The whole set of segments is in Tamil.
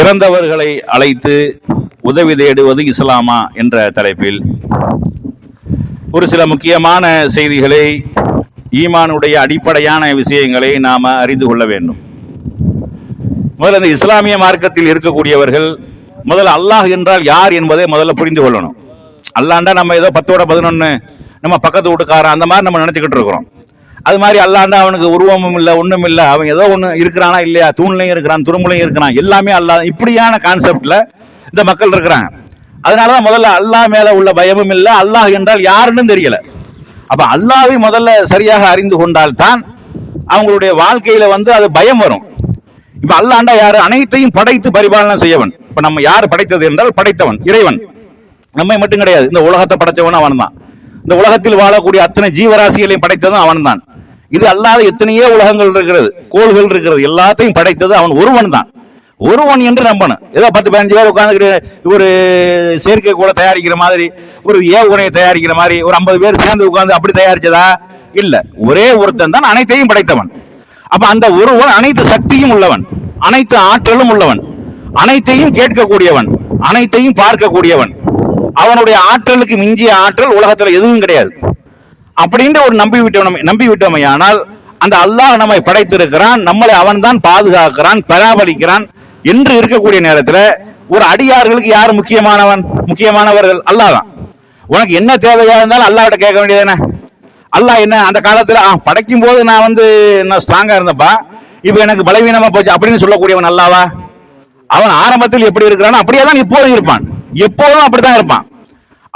இறந்தவர்களை அழைத்து உதவி தேடுவது இஸ்லாமா என்ற தலைப்பில். ஒரு சில முக்கியமான செய்திகளை ஈமானுடைய அடிப்படையான விஷயங்களை நாம் அறிந்து கொள்ள வேண்டும். முதல்ல இந்த இஸ்லாமிய மார்க்கத்தில் இருக்கக்கூடியவர்கள் முதல்ல அல்லாஹ் என்றால் யார் என்பதை முதல்ல புரிந்து கொள்ளணும். அல்லாண்டா நம்ம ஏதோ பத்தோட பதினொன்று நம்ம பக்கத்து வீட்டுக்காரன் அந்த மாதிரி நம்ம நினச்சிக்கிட்டு இருக்கிறோம். அது மாதிரி அல்லாண்டா அவனுக்கு உருவமும் இல்லை ஒன்றும் இல்லை. அவன் ஏதோ ஒன்று இருக்கிறானா இல்லையா? தூண்லையும் இருக்கிறான் துரும்புலையும் இருக்கிறான். எல்லாமே அல்லாஹ் இப்படியான கான்செப்டில் இந்த மக்கள் இருக்கிறாங்க. அதனால தான் முதல்ல அல்லாஹ் மேலே உள்ள பயமும் இல்லை அல்லாஹ் என்றால் யாருன்னு தெரியல. அப்போ அல்லாவை முதல்ல சரியாக அறிந்து கொண்டால்தான் அவங்களுடைய வாழ்க்கையில் வந்து அது பயம் வரும். இப்போ அல்லாண்டா யார்? அனைத்தையும் படைத்து பரிபாலனை செய்யவன். இப்போ நம்ம யார் படைத்தது என்றால் படைத்தவன் இறைவன். நம்மை மட்டும் கிடையாது. இந்த உலகத்தை படைச்சவன் அவன் தான் இந்த உலகத்தில் வாழக்கூடிய அத்தனை ஜீவராசிகளையும் படைத்ததும் அவன் தான் இது அல்லாத எத்தனையோ உலகங்கள் இருக்கிறது கோள்கள் இருக்கிறது எல்லாத்தையும் படைத்தது அவன் ஒருவன் தான். ஒருவன் என்று நம்பணும். ஏதோ பத்து பதினஞ்சு பேர் உட்காந்துக்கிட்டு ஒரு செயற்கை கூட தயாரிக்கிற மாதிரி ஒரு ஏவுகணையை தயாரிக்கிற மாதிரி ஒரு ஐம்பது பேர் சேர்ந்து உட்காந்து அப்படி தயாரிச்சதா? இல்ல. ஒரே ஒருத்தன் தான் அனைத்தையும் படைத்தவன். அப்ப அந்த ஒருவன் அனைத்து சக்தியும் உள்ளவன் அனைத்து ஆற்றலும் உள்ளவன் அனைத்தையும் கேட்கக்கூடியவன் அனைத்தையும் பார்க்கக்கூடியவன். அவனுடைய ஆற்றலுக்கு மிஞ்சிய ஆற்றல் உலகத்தில் எதுவும் கிடையாது. அப்படின்ற ஒரு நம்பி விட்டோம் நம்பி விட்டோமையானால் அந்த அல்லாஹ் நம்மை படைத்திருக்கிறான். நம்மளை அவன் தான் பாதுகாக்கிறான் பராமரிக்கிறான் என்று இருக்கக்கூடிய நேரத்தில் ஒரு அடியார்களுக்கு யார் முக்கியமானவன்? முக்கியமானவர்கள் அல்லாஹ் தான் உனக்கு என்ன தேவையா இருந்தாலும் அல்லாஹிட்ட கேட்க வேண்டியது அல்லாஹ் என்ன அந்த காலத்தில் ஆ, படைக்கும் போது நான் வந்து நான் ஸ்ட்ராங்காக இருந்தப்பா இப்போ எனக்கு பலவீனமாக போச்சு. அப்படின்னு சொல்லக்கூடியவன் அல்லாவா அவன் ஆரம்பத்தில் எப்படி இருக்கிறானோ அப்படியே தான் இப்போதும் இருப்பான். எப்போதும் அப்படித்தான் இருப்பான்.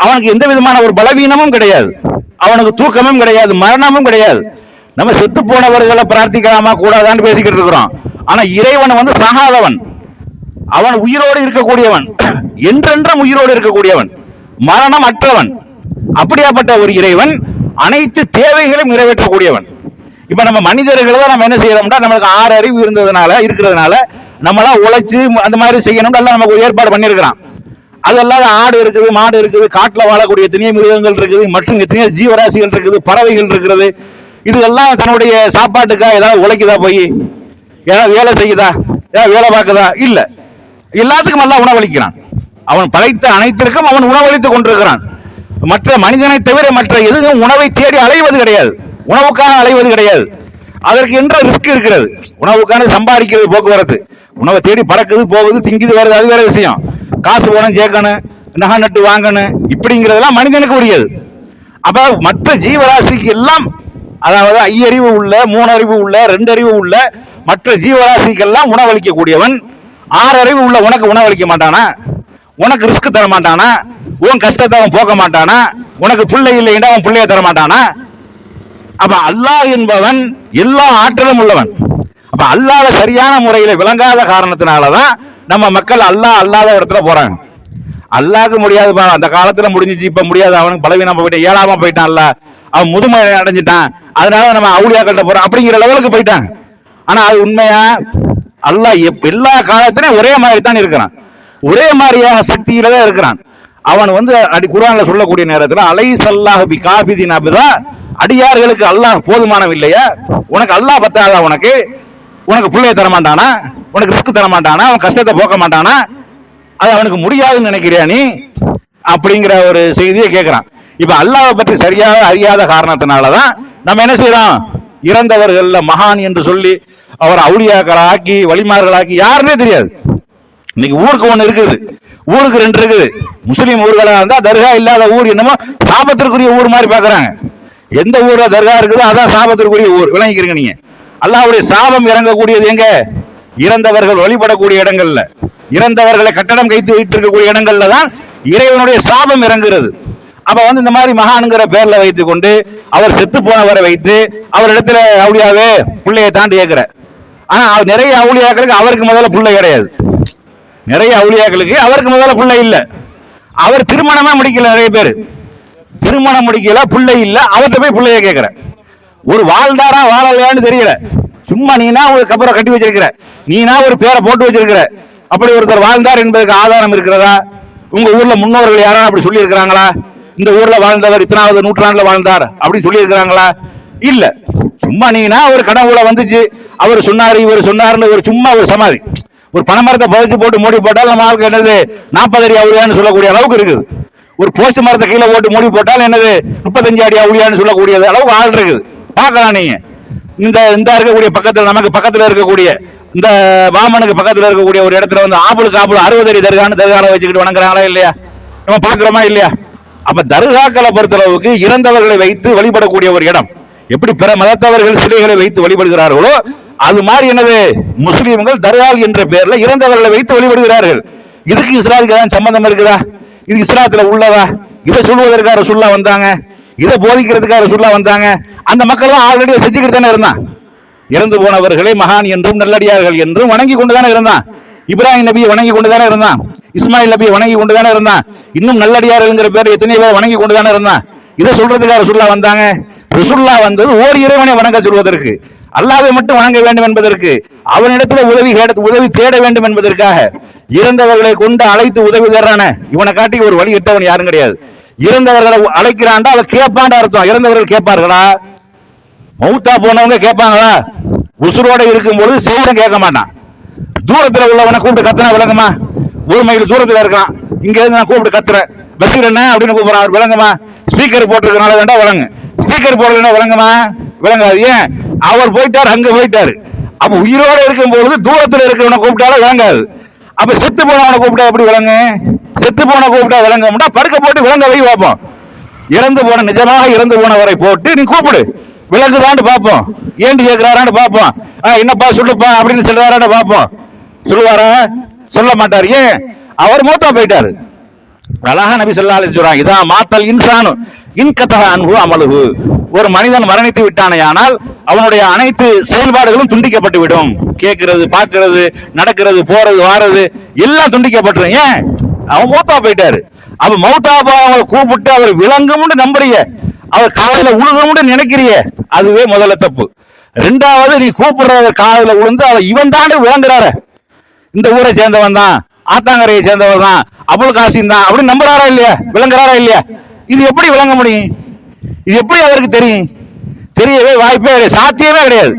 அவனுக்கு எந்த விதமான ஒரு பலவீனமும் கிடையாது. அவனுக்கு தூக்கமும் கிடையாது மரணமும் கிடையாது. நம்ம செத்து போனவர்களை பிரார்த்திக்கலாமா கூடாதான்னு பேசிக்கிட்டு இருக்கிறோம். ஆனா இறைவன் வந்து சகாதவன். அவன் உயிரோடு இருக்கக்கூடியவன். என்றென்றும் உயிரோடு இருக்கக்கூடியவன். மரணம் அற்றவன். அப்படியாப்பட்ட ஒரு இறைவன் அனைத்து தேவைகளையும் நிறைவேற்றக்கூடியவன். இப்ப நம்ம மனிதர்களை தான் நம்ம என்ன செய்யறோம்னா நம்மளுக்கு ஆறு அறிவு இருந்ததுனால இருக்கிறதுனால நம்மளா உழைச்சு அந்த மாதிரி செய்யணும் எல்லாம் நமக்கு ஒரு ஏற்பாடு பண்ணியிருக்கிறான். அதல்லாத ஆடு இருக்குது மாடு இருக்குது காட்டில் வாழக்கூடிய திணிய மிருகங்கள் இருக்குது மற்றும் எத்தனையோ ஜீவராசிகள் இருக்குது பறவைகள் இருக்கிறது இதுகெல்லாம் தன்னுடைய சாப்பாட்டுக்கா ஏதாவது உழைக்குதா போய்? ஏதாவது வேலை செய்யுதா? ஏதாவது வேலை பார்க்குதா? இல்லை. எல்லாத்துக்கும் எல்லாம் உணவளிக்கிறான். அவன் படைத்த அனைத்திற்கும் அவன் உணவளித்துக் கொண்டிருக்கிறான். மற்ற மனிதனை தவிர மற்ற எதுவும் உணவை தேடி அலைவது கிடையாது. உணவுக்காக அலைவது கிடையாது. அதற்கு என்ற ரிஸ்க் இருக்கிறது. உணவுக்கான சம்பாதிக்கிறது போக்குவரத்து. உணவை தேடி பறக்குது போகுது திங்குது வருது அது வேற விஷயம். காசு போகணும் சேர்க்கணும் நகை நட்டு வாங்கணும் இப்படிங்கிறதெல்லாம் மனிதனுக்கு உரியது. அப்ப மற்ற ஜீவராசிக்கு எல்லாம் அதாவது ஐயறிவு உள்ள மூணு அறிவு உள்ள ரெண்டு அறிவு உள்ள மற்ற ஜீவராசிக்கெல்லாம் உணவளிக்கக்கூடியவன் ஆறு அறிவு உள்ள உனக்கு உணவளிக்க மாட்டானா? உனக்கு ரிஸ்க் தர மாட்டானா? உன் கஷ்டத்தை அவன் போக்க மாட்டானா? உனக்கு பிள்ளை இல்லைன்னா அவன் பிள்ளைய தர மாட்டானா? அப்ப அல்லாஹ் என்பவன் எல்லா ஆற்றலும் உள்ளவன். அப்ப அல்லாத சரியான முறையில் விளங்காத காரணத்தினாலதான் நம்ம மக்கள் அல்லாஹ் அல்லாத இடத்துல போறாங்க. அல்லாக்கு முடியாதுப்பா அந்த காலத்துல முடிஞ்சிச்சு இப்ப முடியாது. அவனுக்கு பலவீனமா போயிட்டான் ஏழாம போயிட்டான்ல. அவன் முதுமை அடைஞ்சிட்டான். அதனால நம்ம அவுளியாக்கள்கிட்ட போறோம். அப்படிங்கிற லெவலுக்கு போயிட்டாங்க. ஆனா அது உண்மையா? அல்லாஹ் எப்- எல்லா காலத்திலும் ஒரே மாதிரி தான் இருக்கிறான். ஒரே மாதிரியாக சக்தியில தான் இருக்கிறான். அவன் வந்து அடி குரான்ல சொல்லக்கூடிய நேரத்தில் அலை சல்லாஹ் பி காபிதின் அபிதா. அடியார்களுக்கு அல்லாஹ் போதுமானவன் இல்லையா? உனக்கு அல்லாஹ் பத்தாதா உனக்கு? உனக்கு பிள்ளைய தர மாட்டானா உனக்கு ரிஸ்க் தர மாட்டானா? அவன் கஷ்டத்தை போக்க மாட்டானா? அது அவனுக்கு முடியாதுன்னு நினைக்கிறியா நீ? அப்படிங்கிற ஒரு செய்தியை கேட்கிறான் இப்ப அல்லாவை பற்றி சரியாக அறியாத காரணத்தினாலதான் நம்ம என்ன செய்யறோம்? இறந்தவர்கள்ல மகான் என்று சொல்லி அவர் அவுளியாக்களாக்கி வழிமார்களாக்கி யாருன்னே தெரியாது. இன்னைக்கு ஊருக்கு ஒண்ணு இருக்குது. ஊருக்கு ரெண்டு இருக்குது. முஸ்லீம் ஊர்களா இருந்தா தர்கா இல்லாத ஊர் என்னமோ சாபத்திற்குரிய ஊர் மாதிரி பாக்குறாங்க. எந்த ஊர்ல தர்கா இருக்குதோ அதான் சாபத்திற்குரிய ஊர். விளங்கிக்கிறீங்க நீங்க. அல்லாவுடைய சாபம் இறங்கக்கூடியது எங்க? இறந்தவர்கள் வழிபடக்கூடிய இடங்கள்ல இறந்தவர்களை கட்டடம் கைத்து வைத்திருக்கக்கூடிய இடங்கள்ல தான் இறைவனுடைய சாபம் இறங்குகிறது. அப்ப வந்து இந்த மாதிரி மகானுங்கிற பேர்ல வைத்துக் கொண்டு அவர் செத்து போனவரை வைத்து அவரிடத்துல அவுளியாவே பிள்ளையை தாண்டி கேட்கிற ஆனா அவர் நிறைய அவுளியாக்களுக்கு அவருக்கு முதல்ல பிள்ளை கிடையாது. நிறைய அவுளியாக்களுக்கு அவருக்கு முதல்ல பிள்ளை இல்ல. அவர் திருமணமே முடிக்கல நிறைய பேர். திருமணம் முடிக்கல பிள்ளை இல்ல அவர்கிட்ட போய் பிள்ளைய கேட்கிற ஒரு வாழ்ந்தாரா வாழலையான்னு தெரியல. சும்மா நீனா ஒரு கபரை கட்டி வச்சிருக்கிற. நீனா ஒரு பேரை போட்டு வச்சிருக்கிற. அப்படி ஒருத்தர் வாழ்ந்தார் என்பதற்கு ஆதாரம் இருக்கிறதா? உங்க ஊர்ல முன்னோர்கள் யாரும் அப்படி சொல்லி இருக்கிறாங்களா இந்த ஊர்ல வாழ்ந்தவர் இத்தனாவது நூற்றாண்டுல வாழ்ந்தார் அப்படின்னு சொல்லி இருக்கிறாங்களா இல்ல. சும்மா நீனா ஒரு கடவுள வந்துச்சு. அவர் சொன்னாரு இவர் சொன்னாருன்னு ஒரு சும்மா ஒரு சமாதி. ஒரு பனைமரத்தை பதிச்சு போட்டு மூடி போட்டால் நம்ம ஆளுக்கு என்னது? நாற்பது அடி அவுளியான்னு சொல்லக்கூடிய அளவுக்கு இருக்குது. ஒரு போஸ்ட் மரத்தை கீழே போட்டு மூடி போட்டால் என்னது? முப்பத்தஞ்சு அடி அவுளியான்னு சொல்லக்கூடிய அளவுக்கு ஆள் இருக்குது. பார்க்கலாம் நீங்க. இந்த இந்த இருக்கக்கூடிய பக்கத்துல நமக்கு பக்கத்துல இருக்கக்கூடிய இந்த வாமனுக்கு பக்கத்துல இருக்கக்கூடிய ஒரு இடத்துல வந்து ஆப்பிளுக்கு ஆப்பிள் அறுபது அடி தர்கான்னு தர்கால வச்சுக்கிட்டு வணங்குறாங்களா இல்லையா? நம்ம பார்க்குறோமா இல்லையா? அப்ப தர்காக்களை பொறுத்தளவுக்கு இறந்தவர்களை வைத்து வழிபடக்கூடிய ஒரு இடம். எப்படி பிற மதத்தவர்கள் சிலைகளை வைத்து வழிபடுகிறார்களோ அது மாதிரி என்னது? முஸ்லீம்கள் தர்கால் என்ற பெயர்ல இறந்தவர்களை வைத்து வழிபடுகிறார்கள். இதுக்கு இஸ்லாத்துக்கு ஏதாவது சம்பந்தம் இருக்குதா? இது இஸ்லாத்துல உள்ளதா? இதை சொல்வதற்காக சொல்ல வந்தாங்க. இதை போதிக்கிறதுக்காக ரசூல்லா வந்தாங்க. அந்த மக்கள் தான் ஆல்ரெடி செஞ்சுக்கிட்டு தானே இருந்தான். இறந்து போனவர்களை மகான் என்றும் நல்லடியார்கள் என்றும் வணங்கி கொண்டு தானே இருந்தான். இப்ராஹிம் நபியை வணங்கி கொண்டு தானே இருந்தான். இஸ்மாயில் நபியை வணங்கி கொண்டு தானே இருந்தான். இன்னும் நல்லடியார்கள்ங்கிற பேர் எத்தனை பேர் வணங்கி கொண்டு தானே இருந்தான். இதை சொல்றதுக்காக ரசூல்லா வந்தாங்க. ரசுல்லா வந்தது ஓர் இறைவனை வணங்க சொல்வதற்கு அல்லாவை மட்டும் வணங்க வேண்டும் என்பதற்கு அவனிடத்துல உதவி கேட்டு உதவி தேட வேண்டும் என்பதற்காக இறந்தவர்களை கொண்டு அழைத்து உதவி தர்றான இவனை காட்டி ஒரு வழி எட்டவன் யாரும் கிடையாது. இறந்தவர்களை அழைக்கிறான்டா அதை கேட்பான்டா அர்த்தம். இறந்தவர்கள் கேட்பார்களா? மௌத்தா போனவங்க கேட்பாங்களா? உசுரோட இருக்கும்போது செய்யணும் கேட்க மாட்டான். தூரத்தில் உள்ளவனை கூப்பிட்டு கத்துனா விளங்குமா? ஒரு மைல் தூரத்தில் இருக்கான். இங்க இருந்து நான் கூப்பிட்டு கத்துறேன். பஷீர் என்ன? அப்படின்னு கூப்பிடுறான். அவர் விளங்குமா? ஸ்பீக்கர் போட்டிருக்கனால வேண்டா விளங்கு. ஸ்பீக்கர் போடலன்னா விளங்குமா? விளங்காது. ஏன்? அவர் போயிட்டார் அங்க போயிட்டாரு. அப்ப உயிரோட இருக்கும்போது தூரத்தில் இருக்கிறவனை கூப்பிட்டாலும் விளங்காது. அப்ப செத்து போனவனை கூப்பிட்டா எப்படி விளங்கு? செத்து போன கூப்பிட்டா விளங்க படுக்க போட்டு விளங்க வை பார்ப்போம் இறந்து போன நிஜமாக இறந்து போனவரை போட்டு நீ கூப்பிடு. விளங்குதான்னு பார்ப்போம் ஏண்டு கேட்கிறாரான்னு பார்ப்போம் ஆ, என்னப்பா சொல்லுப்பா அப்படின்னு சொல்லுவாரான்னு பார்ப்போம் சொல்லுவாரா? சொல்ல மாட்டார். ஏன்? அவர் மூத்தா போயிட்டாரு. அழகா நபி சொல்லா சொல்றாங்க இதான் மாத்தல் இன்சானு இன்கத்தக அன்பு அமலுகு ஒரு மனிதன் மரணித்து விட்டானேயானால் அவனுடைய அனைத்து செயல்பாடுகளும் துண்டிக்கப்பட்டு விடும் கேட்கிறது பார்க்கறது நடக்கிறது போறது வாரது எல்லாம் துண்டிக்கப்பட்டுரும். ஏன்? அவன் மூத்தா போயிட்டாரு. அவ மௌத்தா அவங்களை கூப்பிட்டு அவர் விளங்கும்னு நம்புறிய. அவர் காலையில உழுகும்னு நினைக்கிறிய. அதுவே முதல்ல தப்பு. ரெண்டாவது நீ கூப்பிடுற காதுல விழுந்து அவ இவன் தாண்டு விளங்குறாரு. இந்த ஊரை சேர்ந்தவன் தான் ஆத்தாங்கரையை சேர்ந்தவன் தான் அபுல் காசின் தான் அப்படின்னு நம்புறாரா இல்லையா? விளங்குறாரா இல்லையா? இது எப்படி விளங்க முடியும்? இது எப்படி அவருக்கு தெரியும்? தெரியவே வாய்ப்பே கிடையாது. சாத்தியமே கிடையாது.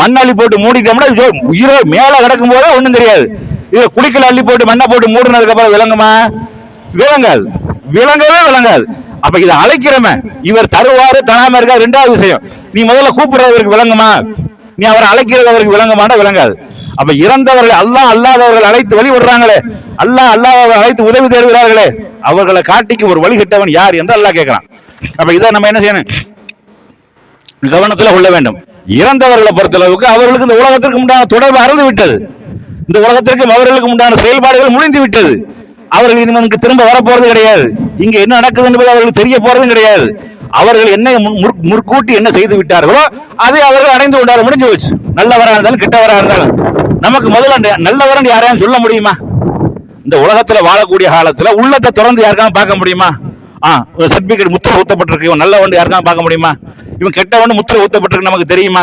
மண்ணள்ளி போட்டு மூடிட்டோம்னா உயிரோ மேல கிடக்கும் போதே ஒன்றும் தெரியாது. இதை குளிக்கல அள்ளி போட்டு மண்ணை போட்டு மூடினதுக்கு அப்புறம் விளங்குமா விளங்காது விளங்கவே விளங்காது அப்ப இதை அழைக்கிறமே. இவர் தருவாரு தராம இருக்கா ரெண்டாவது விஷயம். நீ முதல்ல கூப்பிடுறவருக்கு விளங்குமா நீ அவரை அழைக்கிறது அவருக்கு விளங்குமானா விளங்காது அப்ப இறந்தவர்கள் அல்லாஹ் அல்லாதவர்கள் அழைத்து வழிபடுறாங்களே. அல்லாஹ் அல்லாதவர்கள் அழைத்து உதவி தேடுகிறார்களே. அவர்களை காட்டிக்கு ஒரு வழி வழிகட்டவன் யார் என்று அல்லாஹ் கேட்கிறான். அப்ப இதை நம்ம என்ன செய்யணும்? கவனத்தில் கொள்ள வேண்டும். இறந்தவர்களை பொறுத்தளவுக்கு அவர்களுக்கு இந்த உலகத்திற்கு உண்டான தொடர்பு அறந்து விட்டது. இந்த உலகத்திற்கும் அவர்களுக்கு உண்டான செயல்பாடுகள் முடிந்து விட்டது. அவர்கள் இனிமேல் திரும்ப வரப்போறது கிடையாது. இங்க என்ன நடக்குது என்பது அவர்களுக்கு தெரிய போறதும் கிடையாது. அவர்கள் என்ன முன்- முற்- முற்கூட்டி என்ன செய்து விட்டார்களோ அதை அவர்கள் அடைந்து கொண்டார்கள் முடிஞ்சு போச்சு. நல்லவரா இருந்தாலும் கெட்டவரா இருந்தாலும். நமக்கு முதல்ல நல்லவரன் யாரையும் சொல்ல முடியுமா? இந்த உலகத்துல வாழக்கூடிய காலத்துல உள்ளத்தை திறந்து யாருக்கான பார்க்க முடியுமா? ஆ ஒரு முத்திரை ஊத்தப்பட்டிருக்கு. இவன் நல்லவன் யாருக்காவது பார்க்க முடியுமா? இவன் கெட்டவன் முத்திரை ஊத்தப்பட்டிருக்கு. நமக்கு தெரியுமா?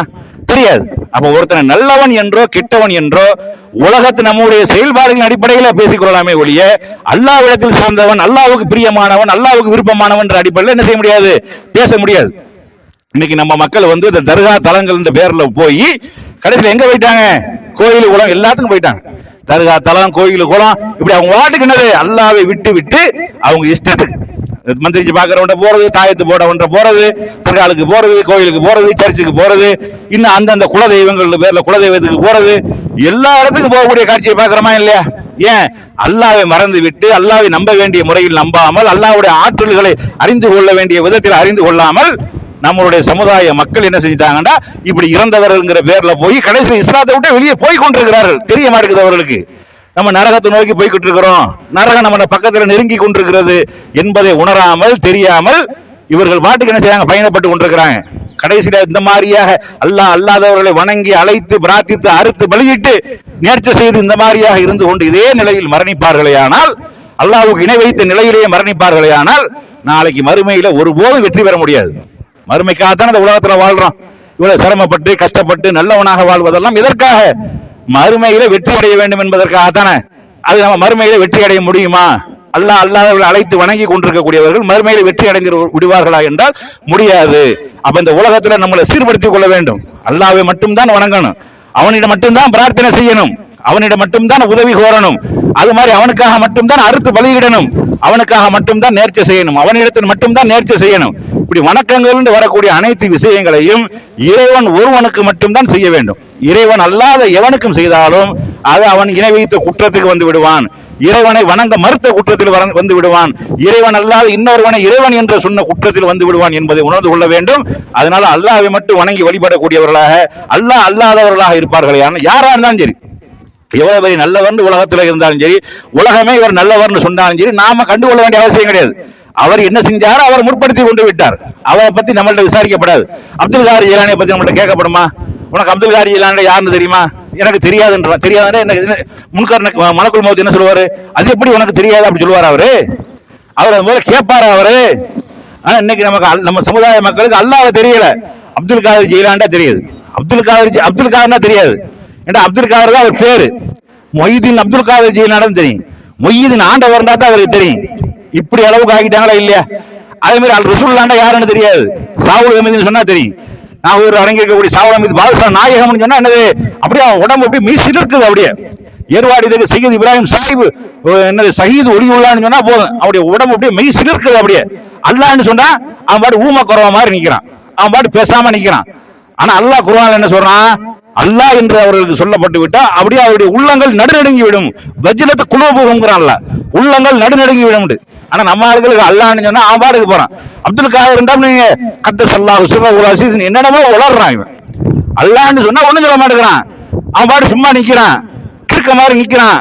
தெரியாது. அப்போ ஒருத்தனை நல்லவன் என்றோ கெட்டவன் என்றோ உலகத்து நம்முடைய செயல்பாடுகளின் அடிப்படையில் பேசிக்கொள்ளலாமே ஒழிய அல்லாவிடத்தில் சார்ந்தவன் அல்லாவுக்கு பிரியமானவன் அல்லாவுக்கு விருப்பமானவன் என்ற அடிப்படையில் என்ன செய்ய முடியாது? பேச முடியாது. இன்னைக்கு நம்ம மக்கள் வந்து இந்த தர்கா தலங்கள் இந்த பேர்ல போய் கடைசியில் எங்க போயிட்டாங்க? கோயில் குளம் எல்லாத்துக்கும் போயிட்டாங்க. தர்கா தலம் கோயில் குளம் இப்படி அவங்க வாட்டுக்கு என்னது? அல்லாவை விட்டு விட்டு அவங்க இஷ்டத்துக்கு. மந்திரிச்சு பாக்குறவன்ட்ட போகிறது தாயத்து போடவன்ட்ட போகிறது திருக்காலுக்கு போகிறது கோயிலுக்கு போகிறது சர்ச்சுக்கு போகிறது இன்னும் அந்தந்த குலதெய்வங்கள் பேரில் குலதெய்வத்துக்கு போகிறது எல்லா இடத்துக்கும் போகக்கூடிய காட்சியை பார்க்குறோமா இல்லையா? ஏன்? அல்லாவை மறந்து விட்டு அல்லாவை நம்ப வேண்டிய முறையில் நம்பாமல் அல்லாவுடைய ஆற்றல்களை அறிந்து கொள்ள வேண்டிய விதத்தில் அறிந்து கொள்ளாமல் நம்மளுடைய சமுதாய மக்கள் என்ன செஞ்சிட்டாங்கன்னா இப்படி இறந்தவர்கள்ங்கிற பேர்ல போய் கடைசி இஸ்லாத்தை விட்டு வெளியே போய் கொண்டிருக்கிறார்கள். தெரிய மாட்டேங்குது அவர்களுக்கு. நம்ம நரகத்தை நோக்கி போய்கிட்டு இருக்கிறோம். நரகம் நம்ம பக்கத்தில் நெருங்கி கொண்டிருக்கிறது என்பதை உணராமல் தெரியாமல் இவர்கள் பாட்டுக்கு என்ன செய்றாங்க? பயணப்பட்டு கொண்டிருக்கிறாங்க. கடைசியில இந்த மாதிரியாக அல்லாஹ் அல்லாதவர்களை வணங்கி அழைத்து பிரார்த்தித்து அறுத்து பலியிட்டு நேர்ச்சி செய்து இந்த மாதிரியாக இருந்து கொண்டு இதே நிலையில் மரணிப்பார்களேயானால் அல்லாவுக்கு இணை வைத்த நிலையிலேயே மரணிப்பார்களேயானால் நாளைக்கு மறுமையில ஒருபோதும் வெற்றி பெற முடியாது. மறுமைக்காகத்தான் இந்த உலகத்துல வாழ்றோம். இவ்வளவு சிரமப்பட்டு கஷ்டப்பட்டு நல்லவனாக வாழ்வதெல்லாம் இதற்காக மறுமையில வெற்றி அடைய வேண்டும் என்பதற்காக தானே? அது நம்ம மறுமையில வெற்றி அடைய முடியுமா? அல்லாஹ் அல்லாதவர்கள் அழைத்து வணங்கி கொண்டிருக்கக்கூடியவர்கள் மறுமையில வெற்றி அடைந்து விடுவார்களா என்றால் முடியாது. அப்ப இந்த உலகத்துல நம்மளை சீர்படுத்திக் கொள்ள வேண்டும். அல்லாவை மட்டும்தான் வணங்கணும். அவனிடம் மட்டும்தான் பிரார்த்தனை செய்யணும். அவனிடம் மட்டும்தான் உதவி கோரணும். அது மாதிரி அவனுக்காக மட்டும்தான் அறுத்து பலியிடணும். அவனுக்காக மட்டும்தான் நேர்ச்சி செய்யணும். அவனிடத்தில் மட்டும்தான் நேர்ச்சி செய்யணும். இப்படி வணக்கங்கள் வரக்கூடிய அனைத்து விஷயங்களையும் இறைவன் ஒருவனுக்கு மட்டும்தான் செய்ய வேண்டும். இறைவன் அல்லாத எவனுக்கும் செய்தாலும் அது அவன் இணை வைத்த குற்றத்துக்கு வந்து விடுவான். இறைவனை வணங்க மறுத்த குற்றத்தில் வந்து விடுவான். இறைவன் அல்லாத இன்னொருவனை இறைவன் என்று சொன்ன குற்றத்தில் வந்து விடுவான் என்பதை உணர்ந்து கொள்ள வேண்டும். அதனால அல்லாவை மட்டும் வணங்கி வழிபடக்கூடியவர்களாக அல்லாஹ் அல்லாதவர்களாக இருப்பார்கள். யாரா இருந்தாலும் சரி. எவ்வளவு பெரிய நல்லவர்னு உலகத்தில் இருந்தாலும் சரி உலகமே இவர் நல்லவர்னு சொன்னாலும் சரி நாம கண்டுகொள்ள வேண்டிய அவசியம் கிடையாது. அவர் என்ன செஞ்சாரோ அவர் முற்படுத்தி கொண்டு விட்டார். அவரை பத்தி நம்மள்ட்ட விசாரிக்கப்படாது. அப்துல் காரி ஜிலானியை பத்தி நம்மள்ட்ட கேட்கப்படுமா? உனக்கு அப்துல் காரி ஜிலானி யாருன்னு தெரியுமா? எனக்கு தெரியாதுன்ற தெரியாதுன்னா என்ன என்ன- முன்கர் மலக்குள் மௌத் என்ன சொல்லுவாரு? அது எப்படி உனக்கு தெரியாது அப்படின்னு சொல்லுவார் அவரு? அவர் அது முதல்ல கேட்பாரு அவரு? ஆனா இன்னைக்கு நமக்கு அல்- நம்ம சமுதாய மக்களுக்கு அல்லாத தெரியல. அப்துல் காதர் ஜெயிலாண்டா தெரியுது. அப்துல் காதர் அப்துல் காதர்னா தெரியாது. ஏன்னா அப்துல் காதர் தான் அவர் பேரு. மொய்தீன் அப்துல் காதர் ஜெயிலாண்டா தெரியும். மொய்தீன் ஆண்டவர் தான் அவருக்கு தெரியும். இப்படி அளவுக்கு ஆகிட்டாங்களா இல்லையா? அதே மாதிரி அல் ரசூல்லாண்டா யாருன்னு தெரியாது. சாவுல் அமீதுன்னு சொன்னா தெரியும். நான் ஒரு அரங்கிருக்கக்கூடிய சாவுல் அமீது பாதுஷா நாயகம்னு சொன்னா என்னது? அப்படியே அவன் உடம்பு அப்படியே மீசில் இருக்குது அப்படியே. ஏர்வாடி இருக்கு சையத் இப்ராஹிம் சாஹிப் என்னது சஹீத் ஒளி உள்ளான்னு சொன்னா போதும். அவருடைய உடம்பு அப்படியே மெய் சிலிருக்குது அப்படியே. அல்லாஹ்னு சொன்னா அவன் பாட்டு ஊம குறவ மாதிரி நிக்கிறான். அவன் பாட்டு பேசாம நிக்கிறான். ஆனா அல்லாஹ் குருவான் என்ன சொல்றான்? அல்லாஹ் என்று அவர்களுக்கு சொல்லப்பட்டு விட்டால் அப்படியே அவருடைய உள்ளங்கள் நடுநடுங்கி விடும். வஜ்லத்து போகுங்கிறான்ல உள்ளங்கள் நடுநடுங்கி விடும் ஆனா நம்ம ஆளுகளுக்கு அல்லாஹ்னு சொன்னா அவன் பாட்டுக்கு போறான். அப்துல் காதர் இருந்தா நீங்க கத்த சல்லா சுர்ரகுல் அசீஸ் என்னென்னமோ உளறான் இவன். அல்லாஹ்னு சொன்னா ஒண்ணும் சொல்ல மாட்டேங்கிறான். அவன் பாட்டு சும்மா நிக்கிறான். கிறுக்க மாதிரி நிக்கிறான்.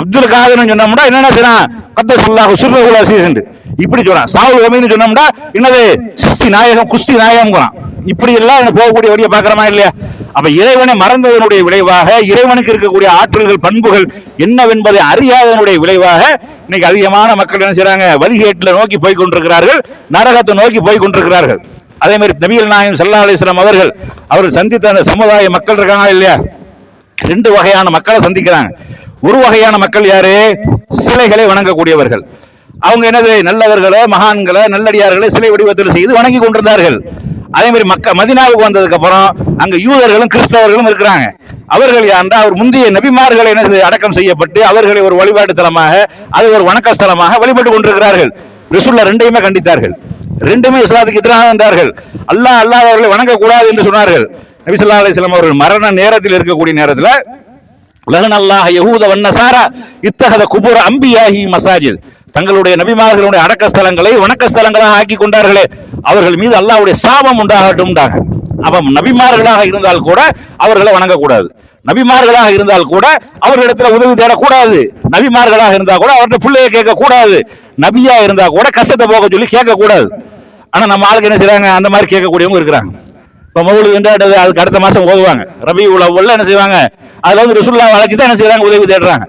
அப்துல் காதர்னு சொன்னோம்னா என்னென்ன செய்யறான் கத்த சல்லா சுர்ரகுல் இப்படி சொல்றான். சாவுல் அமீன்னு சொன்னோம்னா என்னது? சிஸ்தி நாயகம் குஸ்தி நாயகம்ங்கிறான். இப்படி எல்லாம் எனக்கு போகக்கூடிய வழியை பார்க்குறமா இல்லையா? அப்ப இறைவனை மறந்ததனுடைய விளைவாக இறைவனுக்கு இருக்கக்கூடிய ஆற்றல்கள் பண்புகள் என்னவென்பதை அறியாததனுடைய விளைவாக இன்னைக்கு அதிகமான மக்கள் என்ன செய்யறாங்க வழிகேட்டில் நோக்கி போய் கொண்டிருக்கிறார்கள் நரகத்தை நோக்கி போய் கொண்டிருக்கிறார்கள் அதே மாதிரி நபிகள் நாயம் சல்லா அலிஸ்லாம் அவர்கள் அவர்கள் சந்தித்த அந்த சமுதாய மக்கள் இருக்காங்க இல்லையா? ரெண்டு வகையான மக்களை சந்திக்கிறாங்க. ஒரு வகையான மக்கள் யாரு? சிலைகளை வணங்கக்கூடியவர்கள். அவங்க என்னது? நல்லவர்களை மகான்களை நல்லடியார்களை சிலை வடிவத்தில் செய்து வணங்கி கொண்டிருந்தார்கள். அதே மாதிரி மக்க மதினாவுக்கு வந்ததுக்கு அப்புறம் அங்க யூதர்களும் கிறிஸ்தவர்களும் இருக்கிறாங்க. அவர்கள் யாருந்தா அவர் முந்தைய நபிமார்களை என அடக்கம் செய்யப்பட்டு அவர்களை ஒரு வழிபாட்டு தலமாக அது ஒரு வணக்க ஸ்தலமாக வழிபட்டு கொண்டிருக்கிறார்கள். ரிசுல்ல ரெண்டையுமே கண்டித்தார்கள். ரெண்டுமே இஸ்லாத்துக்கு எதிராக இருந்தார்கள் அல்லாஹ் அல்லாஹ் அவர்களை வணங்கக்கூடாது என்று சொன்னார்கள். நபி ஸல்லல்லாஹு அவர்கள் மரண நேரத்தில் இருக்கக்கூடிய நேரத்தில் லகன் அல்லாஹ் யூத வண்ண சாரா இத்தகத குபுர அம்பியாகி மசாஜித். தங்களுடைய நபிமார்களுடைய அடக்க ஸ்தலங்களை வணக்க ஸ்தலங்களாக ஆக்கி கொண்டார்களே. அவர்கள் மீது அல்லாவுடைய சாபம் உண்டாகட்டும் அப்ப நபிமார்களாக இருந்தால் கூட அவர்களை வணங்கக்கூடாது. நபிமார்களாக இருந்தால் கூட அவர்களிடத்துல உதவி தேடக்கூடாது. நபிமார்களாக இருந்தால் கூட அவர்கிட்ட பிள்ளைய கேட்க கூடாது நபியா இருந்தா கூட கஷ்டத்தை போக சொல்லி கேட்க கூடாது ஆனா நம்ம ஆளுக்கு என்ன செய்யறாங்க அந்த மாதிரி கேட்கக்கூடியவங்க இருக்கிறாங்க. இப்போ மவுளு என்றாடுது அதுக்கு அடுத்த மாசம் ஓதுவாங்க. ரபி உள்ள என்ன செய்வாங்க? அதுல வந்து ரிசுல்லா வளைச்சு தான் என்ன செய்யறாங்க உதவி தேடுறாங்க.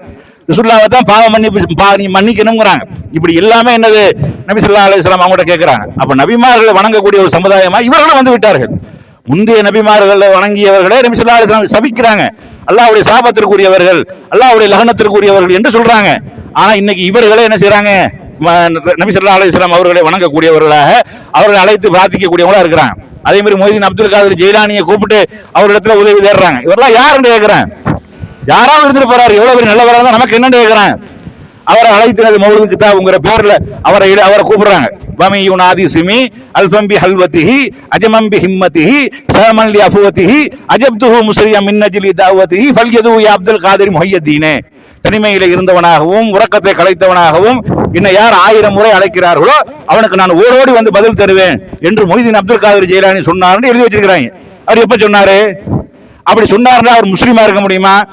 ரிசுல்லாவை தான் பாவம் மன்னிப்பு பா நீ மன்னிக்கணுங்கிறாங்க இப்படி எல்லாமே என்னது? நபி சொல்லா அலைஹி அவங்கள்ட்ட கேட்குறாங்க அப்போ நபிமார்களை வணங்கக்கூடிய ஒரு சமுதாயமா இவர்களும் வந்து விட்டார்கள். முந்தைய நபிமார்களை வணங்கியவர்களே நபி சொல்லா அலைஹி வஸல்லம் சபிக்கிறாங்க. அல்லாவுடைய சாபத்திற்குரியவர்கள் அல்லாவுடைய லகனத்திற்குரியவர்கள் என்று சொல்றாங்க. ஆனால் இன்னைக்கு இவர்களே என்ன செய்கிறாங்க நபி சொல்லா அலைஹி அவர்களை வணங்கக்கூடியவர்களாக அவர்களை அழைத்து பிரார்த்திக்கக்கூடியவங்களா இருக்கிறாங்க. அதே மாதிரி மொய்தீன் அப்துல் காதர் ஜெயிலானியை கூப்பிட்டு அவரிடத்துல உதவி தேடுறாங்க. இவரெல்லாம் யாருன்னு கேட்கிறேன் யாராவது இருந்துட்டு போறாரு? எவ்வளவு பேர் நல்லவரா இருந்தால் நமக்கு என்னன்னு கேட்கிறேன் அவரை அழைத்தினது மௌலுது கிதாபுங்கிற பேர்ல அவரை அவரை கூப்பிடுறாங்க. வமியுன் ஆதி சிமி அல்பம்பி ஹல்வத்திஹி அஜமம்பி ஹிம்மத்திஹி சமன்லி அஃபுவத்திஹி அஜப்துஹு முஸ்ரியா மின்னஜிலி தாவத்திஹி ஃபல்யது யா அப்துல் காதிர் மொஹியத்தீனே. தனிமையில இருந்தவனாகவும் உறக்கத்தை கலைத்தவனாகவும் என்னை யார் ஆயிரம் முறை அழைக்கிறார்களோ அவனுக்கு நான் ஓடோடி வந்து பதில் தருவேன் என்று மொய்தீன் அப்துல் காதிர் ஜெயிலானி சொன்னார்னு எழுதி வச்சிருக்கிறாங்க. அவர் எப்ப சொன்னாரு? அப்படி சொன்னாருன்னா அவர் முஸ்லீமா இருக்க முடியுமா?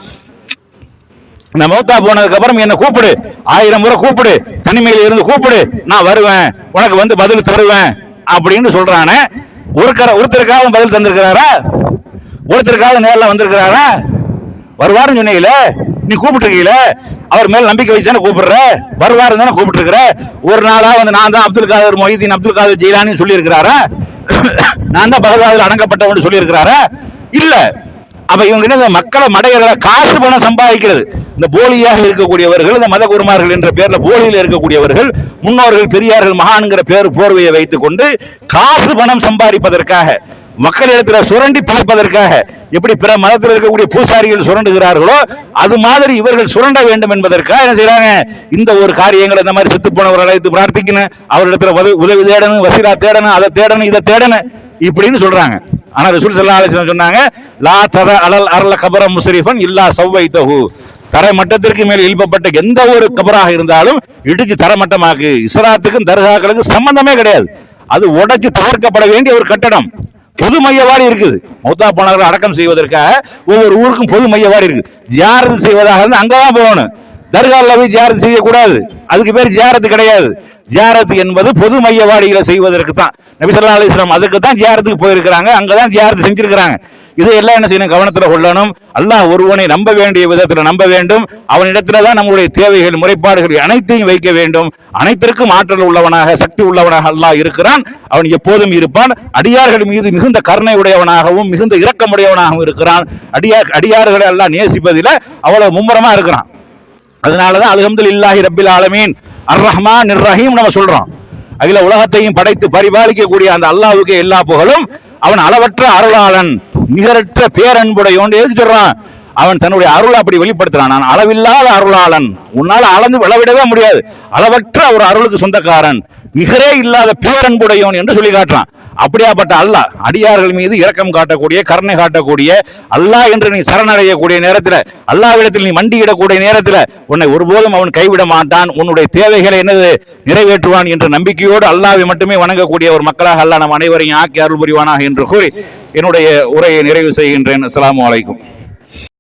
நான் மௌத்தா போனதுக்கு அப்புறம் என்ன கூப்பிடு. ஆயிரம் முறை கூப்பிடு. தனிமையில் இருந்து கூப்பிடு. நான் வருவேன். உனக்கு வந்து பதில் தருவேன். அப்படின்னு சொல்றானே. ஒருக்கர ஒருத்தருக்காக பதில் தந்திருக்கிறாரா? ஒருத்தருக்காக நேரில் வந்திருக்கிறாரா? வருவாருன்னு சொன்னீங்களே. நீ கூப்பிட்டுருக்கீங்களே. அவர் மேல் நம்பிக்கை வச்சு தானே கூப்பிடுற? வருவாரு தானே கூப்பிட்டு ஒரு நாளா வந்து நான் தான் அப்துல் காதர் மொஹிதீன் அப்துல் காதர் ஜெயிலானின்னு சொல்லியிருக்கிறாரா? நான் தான் பகதாதில் அடங்கப்பட்டவன் சொல்லியிருக்கிறாரா? இல்லை. அப்ப இவங்க என்ன இந்த மக்களை மடையர்களை காசு பணம் சம்பாதிக்கிறது. இந்த போலியாக இருக்கக்கூடியவர்கள் இந்த மத குருமார்கள் என்ற பேர்ல போலியில் இருக்கக்கூடியவர்கள் முன்னோர்கள் பெரியார்கள் மகான்கிற பேர் போர்வையை வைத்துக் கொண்டு காசு பணம் சம்பாதிப்பதற்காக மக்களிடத்தில் சுரண்டி பார்ப்பதற்காக எப்படி பிற மதத்தில் இருக்கக்கூடிய பூசாரிகள் சுரண்டுகிறார்களோ அது மாதிரி இவர்கள் சுரண்ட வேண்டும் என்பதற்காக என்ன செய்யறாங்க இந்த ஒரு காரியங்களை இந்த மாதிரி செத்து போனவரை அழைத்து பிரார்த்திக்கணும். அவரிடத்துல உதவி உதவி தேடணும் வசீலா தேடணும் அதை தேடணும் இதை தேடணும் இப்படின்னு சொல்றாங்க. ஆனா ரசூல் ஸல்லல்லாஹு ஆலோசனை சொன்னாங்க லா தத அலல் அரல கபர முசரிஃபன் இல்லா சவ்வைத்தஹு தரை மட்டத்திற்கு மேல் இழுப்பப்பட்ட எந்த ஒரு கபராக இருந்தாலும் இடிச்சு தரமட்டமாக்கு. இஸ்ராத்துக்கும் தர்காக்களுக்கும் சம்பந்தமே கிடையாது. அது உடைச்சு தகர்க்கப்பட வேண்டிய ஒரு கட்டடம். பொது மையவாடி இருக்குது. மௌத்தா போனவர்கள் அடக்கம் செய்வதற்காக ஒவ்வொரு ஊருக்கும் பொது மையவாடி இருக்கு ஜியாரத்து செய்வதாக இருந்தால் அங்கதான் போகணும். தர்காவில் போய் ஜியாரத்து செய்யக்கூடாது. அதுக்கு பேர் ஜியாரத்து கிடையாது. ஜியாரத்து என்பது பொது மையவாடிகளை செய்வதற்கு தான். நபிசல்லா அலிஸ்லாம் அதுக்கு தான் ஜியாரத்துக்கு போயிருக்கிறாங்க. அங்கே தான் ஜியாரத்து செஞ்சிருக்கிறாங்க. இதையெல்லாம் என்ன செய்யணும்? கவனத்தில் கொள்ளணும். அல்லாஹ் ஒருவனை நம்ப வேண்டிய விதத்தில் நம்ப வேண்டும். அவனிடத்துல தான் நம்முடைய தேவைகள் முறைப்பாடுகள் அனைத்தையும் வைக்க வேண்டும். அனைத்திற்கும் ஆற்றல் உள்ளவனாக சக்தி உள்ளவனாக அல்லாஹ் இருக்கிறான். அவன் எப்போதும் இருப்பான். அடியார்கள் மீது மிகுந்த கருணை உடையவனாகவும் மிகுந்த இரக்கமுடையவனாகவும் இருக்கிறான். அடியார் அடியார்களை எல்லாம் நேசிப்பதில் அவ்வளவு மும்முரமா இருக்கிறான். அதனாலதான் அல்ஹம்துலில்லாஹி ரப்பில் ஆலமீன். அர் ரஹ்மான் நிர் ரஹீம் நம்ம சொல்றோம். அகில உலகத்தையும் படைத்து பரிபாலிக்கக்கூடிய அந்த அல்லாவுக்கு எல்லா புகழும். அவன் அளவற்ற அருளாளன் நிகரற்ற பேரன்புடையோன் எதுக்கு சொல்றான் அவன் தன்னுடைய அருளை அப்படி வெளிப்படுத்துறான். நான் அளவில்லாத அருளாளன். உன்னால அளந்து விளவிடவே முடியாது. அளவற்ற ஒரு அருளுக்கு சொந்தக்காரன். நிகரே இல்லாத பேரன்புடையவன் என்று சொல்லி காட்டுறான். அப்படியாப்பட்ட அல்லாஹ் அடியார்கள் மீது இரக்கம் காட்டக்கூடிய கருணை காட்டக்கூடிய அல்லாஹ் என்று நீ சரணடையக்கூடிய நேரத்தில் அல்லாவிடத்தில் நீ மண்டியிடக்கூடிய நேரத்தில் உன்னை ஒருபோதும் அவன் கைவிட மாட்டான். உன்னுடைய தேவைகளை என்னது? நிறைவேற்றுவான் என்ற நம்பிக்கையோடு அல்லாவை மட்டுமே வணங்கக்கூடிய ஒரு மக்களாக அல்லாஹ் நம் அனைவரையும் ஆக்கி அருள் புரிவானாக என்று கூறி என்னுடைய உரையை நிறைவு செய்கின்றேன். அஸ்லாம் வலைக்கும்